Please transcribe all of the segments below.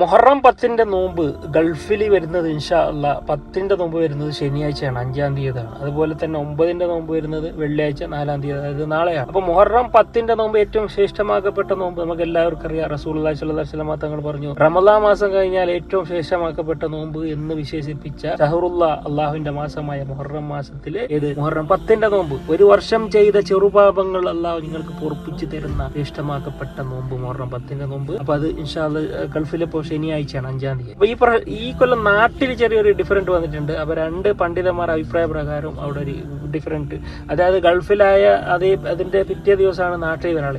മുഹറം പത്തിന്റെ നോമ്പ് ഗൾഫിൽ വരുന്നത് ഇൻഷാ അല്ല പത്തിന്റെ നോമ്പ് വരുന്നത് ശനിയാഴ്ചയാണ് അഞ്ചാം തീയതിയാണ്. അതുപോലെ തന്നെ ഒമ്പതിന്റെ നോമ്പ് വരുന്നത് വെള്ളിയാഴ്ച നാലാം തീയതി അതായത് നാളെയാണ്. അപ്പോൾ മുഹറം പത്തിന്റെ നോമ്പ് ഏറ്റവും ശ്രേഷ്ഠമാക്കപ്പെട്ട നോമ്പ് നമുക്ക് എല്ലാവർക്കും അറിയാം. റസൂൽ സ്വലമ തങ്ങൾ പറഞ്ഞു റമദാ മാസം കഴിഞ്ഞാൽ ഏറ്റവും ശ്രേഷ്ഠമാക്കപ്പെട്ട നോമ്പ് എന്ന് വിശേഷിപ്പിച്ച ഷഹറുല്ല അള്ളാഹുവിന്റെ മാസമായ മൊഹറം മാസത്തിലെ ഏത്? മൊഹറം പത്തിന്റെ നോമ്പ്. ഒരു വർഷം ചെയ്ത ചെറുപാപങ്ങൾ അള്ളാഹു നിങ്ങൾക്ക് പൊറപ്പിച്ചു തരുന്ന ശ്രേഷ്ഠമാക്കപ്പെട്ട നോമ്പ് മൊഹറം പത്തിന്റെ നോമ്പ്. അപ്പോൾ അത് ഇൻഷാ ഗൾഫിലെ ശനിയാഴ്ചയാണ് അഞ്ചാം തീയതി. അപ്പൊ ഈ പ്ര- ഈ കൊല്ലം നാട്ടിൽ ചെറിയൊരു ഡിഫറന്റ് വന്നിട്ടുണ്ട്. അപ്പൊ രണ്ട് പണ്ഡിതന്മാർ അഭിപ്രായ പ്രകാരം അവിടെ ഒരു ഡിഫറന്റ് അതായത് ഗൾഫിലായ അതേ അതിന്റെ പിറ്റേ ദിവസമാണ് നാട്ടിൽ വരാൾ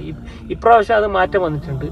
ഇപ്രാവശ്യം അത് മാറ്റം വന്നിട്ടുണ്ട്.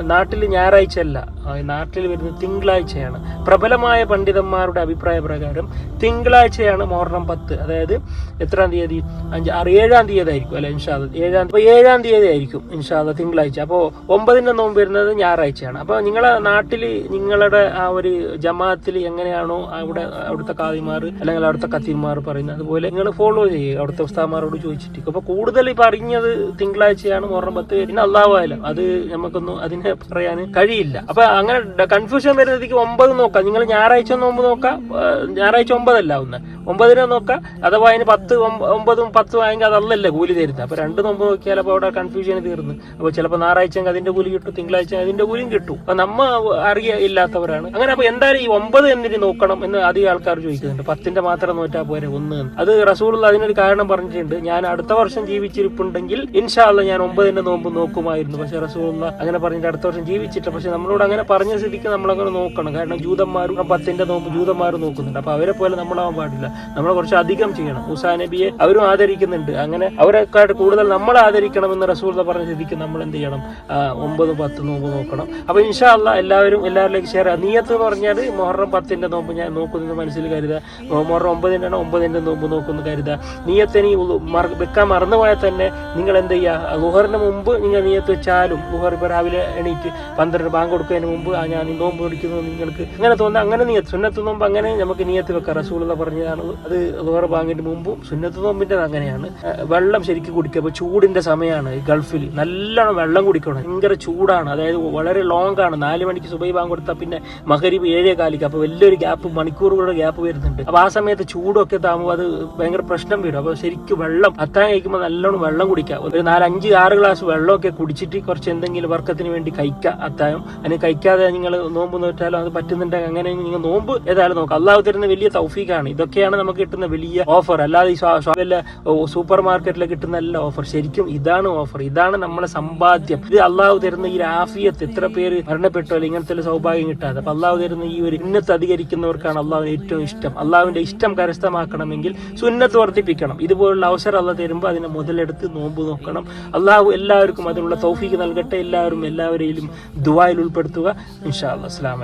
നാട്ടിൽ ഞായറാഴ്ച അല്ല നാട്ടിൽ വരുന്നത് തിങ്കളാഴ്ചയാണ്. പ്രബലമായ പണ്ഡിതന്മാരുടെ അഭിപ്രായ പ്രകാരം തിങ്കളാഴ്ചയാണ് മോർണം പത്ത്. അതായത് എത്രാം തീയതി? അഞ്ച്. ആറ്. ഏഴാം തീയതി ആയിരിക്കും അല്ലെ ഇൻഷാദ് ഏഴാം അപ്പോൾ ഏഴാം തീയതി ആയിരിക്കും ഇൻഷാദ് തിങ്കളാഴ്ച. അപ്പോൾ ഒമ്പതിന്റെ നോമ്പ് വരുന്നത് ഞായറാഴ്ചയാണ്. അപ്പോൾ നിങ്ങളെ നാട്ടിൽ നിങ്ങളുടെ ആ ഒരു ജമാഅത്തിൽ എങ്ങനെയാണോ അവിടെ അവിടുത്തെ കാതിമാർ അല്ലെങ്കിൽ അവിടുത്തെ കത്തിന്മാർ പറയുന്നത്? അതുപോലെ നിങ്ങൾ ഫോളോ ചെയ്യുക. അവിടുത്തെ ഉസ്താമാരോട് ചോദിച്ചിട്ട്. അപ്പോൾ കൂടുതൽ ഈ പറഞ്ഞത് തിങ്കളാഴ്ചയാണ് മോർണം പത്ത്. പിന്നെ അള്ളാഹുവായാലും അത് നമുക്കൊന്നും അതിനെ പറയാൻ കഴിയില്ല. അപ്പൊ അങ്ങനെ കൺഫ്യൂഷൻ വരുന്നതിക്ക് ഒമ്പത് നോക്കാം. നിങ്ങൾ ഞായറാഴ്ച ഒന്ന് ഒമ്പത് നോക്കാം. ഞായറാഴ്ച ഒമ്പതല്ല ഒന്ന്. ഒമ്പതിനെ നോക്കാം. അഥവാ അതിന് പത്ത് ഒമ്പ- ഒമ്പതും പത്തും ആയെങ്കിൽ അതല്ലല്ലേ കൂലി തരുന്നത്. അപ്പോൾ രണ്ട് നോമ്പ് നോക്കിയാൽ അപ്പോൾ അവിടെ കൺഫ്യൂഷൻ തീർന്നു. അപ്പോൾ ചിലപ്പോൾ ഞായറാഴ്ച അതിന്റെ കൂലി കിട്ടും തിങ്കളാഴ്ച അതിന്റെ കൂലിയും കിട്ടും. അപ്പോൾ നമ്മ അറിയ ഇല്ലാത്തവരാണ്. അങ്ങനെ അപ്പോൾ എന്തായാലും ഈ ഒമ്പത് എന്നിട്ട് നോക്കണം എന്ന് അധികം ആൾക്കാർ ചോദിക്കുന്നുണ്ട്. പത്തിന്റെ മാത്രം നോറ്റാൽ പോരെ ഒന്ന് അത് റസൂൾ അതിനൊരു കാരണം പറഞ്ഞിട്ടുണ്ട്. ഞാൻ അടുത്ത വർഷം ജീവിച്ചിരിപ്പുണ്ടെങ്കിൽ ഇൻഷാല്ല ഞാൻ ഒമ്പതിന്റെ നോമ്പ് നോക്കുമായിരുന്നു. പക്ഷേ റസൂൾ അങ്ങനെ പറഞ്ഞിട്ട് അടുത്ത വർഷം ജീവിച്ചിട്ട് പക്ഷേ നമ്മളോട് അങ്ങനെ പറഞ്ഞ സ്ഥിതിക്ക് നമ്മളങ്ങനെ നോക്കണം. കാരണം ജൂതന്മാരും പത്തിന്റെ നോമ്പ് ജൂതന്മാരും നോക്കുന്നുണ്ട്. അപ്പൊ അവരെ പോലെ നമ്മളാവാൻ പാടില്ല. നമ്മൾ കുറച്ച് അധികം ചെയ്യണം. മുസാ നബിയെ അവരും ആദരിക്കുന്നുണ്ട്. അങ്ങനെ അവരെക്കാട്ട് കൂടുതൽ നമ്മൾ ആദരിക്കണം എന്ന് റസൂൽ പറഞ്ഞ സ്ഥിതിക്ക് നമ്മൾ എന്ത് ചെയ്യണം? ഒമ്പത് പത്ത് നോമ്പ് നോക്കണം. അപ്പൊ ഇൻഷാ അല്ല എല്ലാവരും എല്ലാവരിലേക്ക് ഷെയർ നീയത്ത് എന്ന് പറഞ്ഞാൽ മൊഹറം പത്തിന്റെ നോമ്പ് ഞാൻ നോക്കുന്നത് മനസ്സിൽ കരുതുക. മൊഹറം ഒമ്പതിന്റെ ആണ് ഒമ്പതിന്റെ നോമ്പ് നോക്കുന്നു കരുതുക. നീയത്തിന് വെക്കാൻ മറന്നുപോയാൽ തന്നെ നിങ്ങൾ എന്ത് ചെയ്യുക? ലുഹറിന് മുമ്പ് നിങ്ങൾ നീയത്ത് വെച്ചാലും ലുഹർ ഇപ്പൊ രാവിലെ എണീറ്റ് പന്ത്രണ്ട് ബാങ്ക് കൊടുക്കുന്നതിന് മുമ്പ് ആ ഞാൻ നോമ്പ് പിടിക്കുന്നു നിങ്ങൾക്ക് അങ്ങനെ തോന്നുന്നത് അങ്ങനെ നീ സുന്നത്ത് നോമ്പ് അങ്ങനെ നമുക്ക് നീയത്ത് വെക്കാം. റസൂൾ പറഞ്ഞതാണ് അത് വേറെ ബാങ്കിന്റെ മുമ്പും സുന്നത്ത് നോമ്പിന്റെ അങ്ങനെയാണ്. വെള്ളം ശരിക്കും കുടിക്കുക. അപ്പോൾ ചൂടിന്റെ സമയമാണ് ഗൾഫിൽ നല്ലോണം വെള്ളം കുടിക്കണം. ഭയങ്കര ചൂടാണ്. അതായത് വളരെ ലോങ് ആണ്. നാല് മണിക്ക് സുബൈ ബാങ്ക് കൊടുത്താൽ പിന്നെ മകരീബ് ഏഴേ കാലിക്ക്. അപ്പോൾ വലിയൊരു ഗ്യാപ്പ് മണിക്കൂറുകളുടെ ഗ്യാപ്പ് വരുന്നുണ്ട്. അപ്പോൾ ആ സമയത്ത് ചൂടൊക്കെ താകുമ്പോൾ അത് ഭയങ്കര പ്രശ്നം വരും. അപ്പോൾ ശരിക്കും വെള്ളം അത്താൻ കഴിക്കുമ്പോൾ നല്ലോണം വെള്ളം കുടിക്കുക ഒരു നാലഞ്ച് ആറ് ഗ്ലാസ് വെള്ളമൊക്കെ കുടിച്ചിട്ട് കുറച്ച് എന്തെങ്കിലും വർക്കത്തിന് വേണ്ടി കഴിക്കുക അത്തായം അതിന് കഴിക്കാതെ നിങ്ങൾ നോമ്പ് നോറ്റാലോ അത് പറ്റുന്നുണ്ടെങ്കിൽ അങ്ങനെ നിങ്ങൾ നോമ്പ് ഏതായാലും നോക്കാം. അള്ളാഹു തരുന്ന വലിയ തൗഫീഖാണ്. ഇതൊക്കെയാണ് നമുക്ക് കിട്ടുന്ന വലിയ ഓഫർ അല്ലാതെ ഈ വല്ല സൂപ്പർ മാർക്കറ്റിൽ കിട്ടുന്ന നല്ല ഓഫർ ശരിക്കും ഇതാണ് ഓഫർ ഇതാണ് നമ്മളെ സമ്പാദ്യം. ഇത് അള്ളാഹു തരുന്ന ഈ രാഫിയത്ത് എത്ര പേര് മരണപ്പെട്ടോ അല്ലെങ്കിൽ ഇങ്ങനത്തെ സൗഭാഗ്യം കിട്ടാതെ. അപ്പൊ അള്ളാഹു തരുന്ന ഈ ഒരു ഇന്നത്ത് അധികരിക്കുന്നവർക്കാണ് അള്ളാഹുവിന് ഏറ്റവും ഇഷ്ടം. അള്ളാഹുവിന്റെ ഇഷ്ടം കരസ്ഥമാക്കണമെങ്കിൽ സുന്നത്ത് വർദ്ധിപ്പിക്കണം. ഇതുപോലുള്ള അവസരം അള്ള തരുമ്പോൾ അതിനെ മുതലെടുത്ത് നോമ്പ് നോക്കണം. അള്ളാഹു എല്ലാവർക്കും അതിനുള്ള തൗഫീക്ക് നൽകട്ടെ. എല്ലാവരും എല്ലാവരെയും ദുബായിൽ ഉൾപ്പെടുത്തുക. ഇൻഷാ അല്ലാ അസ്ലാം